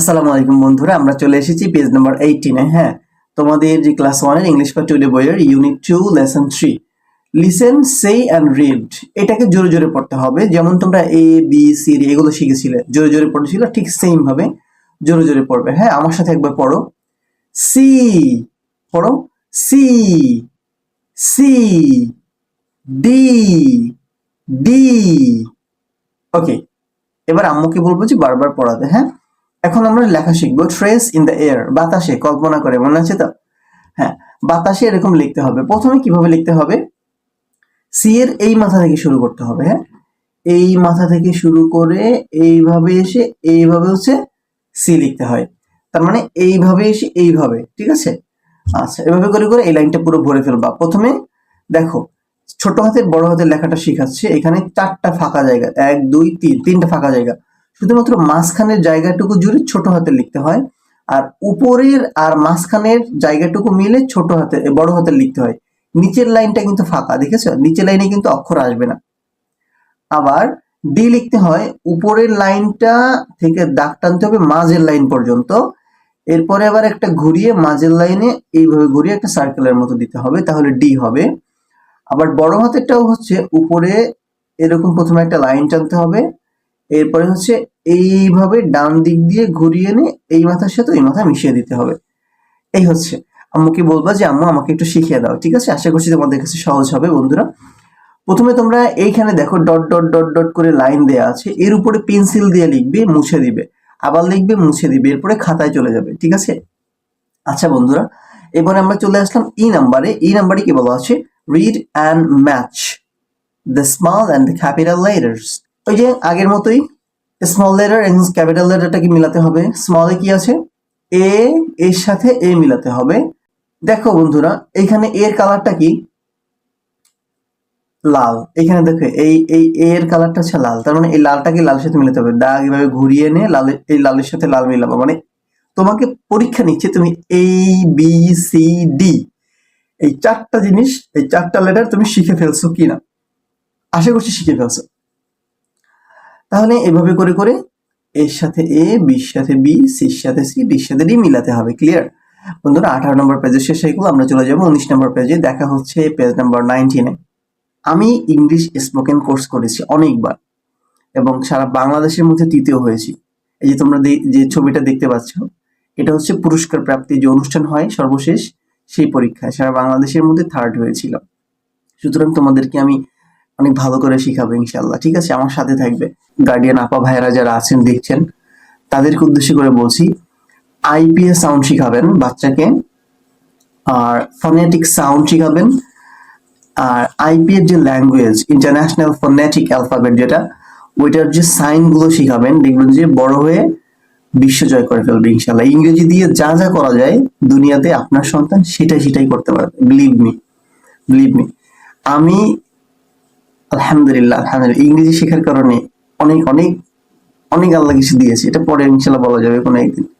আসসালামু আলাইকুম বন্ধুরা, আমরা চলে এসেছি পেজ নাম্বার এইটিনে হ্যাঁ? তোমাদের যে ক্লাস ওয়ানের ইংলিশ ফর টুডে বইয়ের unit two lesson three listen say and read এটাকে জোরে জোরে পড়তে হবে। যেমন তোমরা এ বি সি ডি এগুলো শিখেছিলে। জোরে জোরে পড়েছিল, ঠিক সেম ভাবে জোরে জোরে পড়বে। হ্যাঁ আমার সাথে একবার পড়ো। সি পড়ো। C C D D okay এবার আম্মুকে বলব যে বারবার পড়াতে হ্যাঁ? এখন আমরা লেখা শিখব ট্রেস ইন দ্য এয়ার বাতাসে, কল্পনা করে, মনে আছে তো? হ্যাঁ বাতাসে এরকম লিখতে হবে। প্রথমে কীভাবে লিখতে হবে? সি এর এই মাথা থেকে শুরু করতে হবে হ্যাঁ? এই মাথা থেকে শুরু করে এইভাবে এসে এইভাবে হচ্ছে সি লিখতে হয়। তার মানে এইভাবে এসে এইভাবে, ঠিক আছে? আচ্ছা এভাবে করে করে এই লাইনটা পুরো ভরে ফেলবা। প্রথমে দেখো, ছোট হাতের বড় হাতের লেখাটা শিখাচ্ছে। এখানে চারটা ফাঁকা জায়গা, এক, দুই, তিন, তিনটা ফাঁকা জায়গা। শুধুমাত্র মাঝখানের জায়গাটুকু জুড়ে ছোট হাতে লিখতে হয়, আর উপরের আর মাঝখানের জায়গাটুকু মিলে ছোট হাতে, বড় হাতে লিখতে হয়। নিচের লাইনটা কিন্তু ফাঁকা, দেখেছ? নিচের লাইনে কিন্তু অক্ষর আসবে না। আবার ডি লিখতে হয়, উপরের লাইনটা থেকে দাগ টানতে হবে মাঝের লাইন পর্যন্ত। এরপরে আবার একটা ঘুরিয়ে মাঝের লাইনে এইভাবে ঘুরিয়ে একটা সার্কেলের মতো দিতে হবে, তাহলে ডি হবে। আবার বড় হাতেরটাও হচ্ছে উপরে, এরকম প্রথমে একটা লাইন টানতে হবে। এরপরে হচ্ছে এইভাবে ডান দিক দিয়ে ঘুরিয়ে এনে এই মাথার সাথে ওই মাথা মিশিয়ে দিতে হবে। এই হচ্ছে। আম্মুকে বলবা যে, আম্মু, আমাকে একটু শিখিয়ে দাও, ঠিক আছে? আশা করছি তোমাদের কাছে সহজ হবে, বন্ধুরা। প্রথমে তোমরা এইখানে দেখো, ডট ডট ডট ডট করে লাইন দেয়া আছে। এর উপরে পেন্সিল দিয়ে লিখবে, মুছে দিবে। আবার লিখবে, মুছে দিবে। এরপরে খাতায় চলে যাবে, ঠিক আছে? আচ্ছা বন্ধুরা, এবারে আমরা চলে আসলাম ই নাম্বারে ই নাম্বারে কি বলা আছে? Read and match the small and the capital letters ওই যে আগের মতোই স্মল লেটার এবং ক্যাপিটাল লেটারটাকে মিলাতে হবে। স্মলে কি আছে? এ এর সাথে এ মিলাতে হবে। দেখো বন্ধুরা, এখানে এর কালারটা কি? লাল। এখানে দেখো, এই এই এ এর কালারটা হচ্ছে লাল। তার মানে এই লালটাকে লালের সাথে মিলাতে হবে। দাগ এভাবে ঘুরিয়ে এনে লালের এই লালের সাথে লাল মিলাবো। মানে তোমাকে পরীক্ষা নিচ্ছে তুমি এই বি সি ডি এই চারটা জিনিস, এই চারটা লেটার তুমি শিখে ফেলছো কিনা? আশা করছি শিখে ফেলছো। তাহলে এভাবে করে করে এর সাথে এ, বির সাথে বি, সির সাথে সি, ডির সাথে ডি মিলাতে হবে ক্লিয়ার বন্ধুরা, আঠারো নম্বর পেজের শেষে এগুলো আমরা চলে যাব। উনিশ নম্বর পেজে দেখা হচ্ছে পেজ নাম্বার নাইনটিনে আমি ইংলিশ স্পোকেন কোর্স করেছি অনেকবার এবং সারা বাংলাদেশের মধ্যে তৃতীয় হয়েছি। এই যে তোমরা যে ছবিটা দেখতে পাচ্ছ, এটা হচ্ছে পুরস্কার প্রাপ্তি যে অনুষ্ঠান হয় সর্বশেষ, সেই পরীক্ষায় সারা বাংলাদেশের মধ্যে থার্ড হয়েছিল। সুতরাং তোমাদেরকে আমি অনেক ভালো করে শিখাবো ইনশাল্লাহ ঠিক আছে? আমার সাথে থাকবে। গার্ডিয়ান আপা ভাইয়েরা যারা আছেন, দেখছেন, তাদেরকে উদ্দেশ্য করে বলছি আইপিএস সাউন্ড শিখাবেন বাচ্চাকে, আর ফনেটিক সাউন্ড শিখাবেন, আর আইপি এর যে ল্যাঙ্গুয়েজ ইন্টারন্যাশনাল ফোনেটিক অ্যালফাবেট যেটা, ওইটার যে সাইনগুলো শিখাবেন, দেখবেন যে বড় হয়ে বিশ্ব জয় করে ফেলবে ইনশাল্লাহ ইংরেজি দিয়ে যা যা করা যায়, দুনিয়াতে আপনার সন্তান সেটাই সেটাই করতে পারবে। বিলিভ মি বিলিভ মি আমি আলহামদুলিল্লাহ আলহামদুলিল্লাহ। ইংরেজি শেখার কারণে অনেক অনেক অনেক আল্লাহ কিছু দিয়েছে। এটা পরে ইনশাল্লাহ বলা যাবে কোনো একদিন।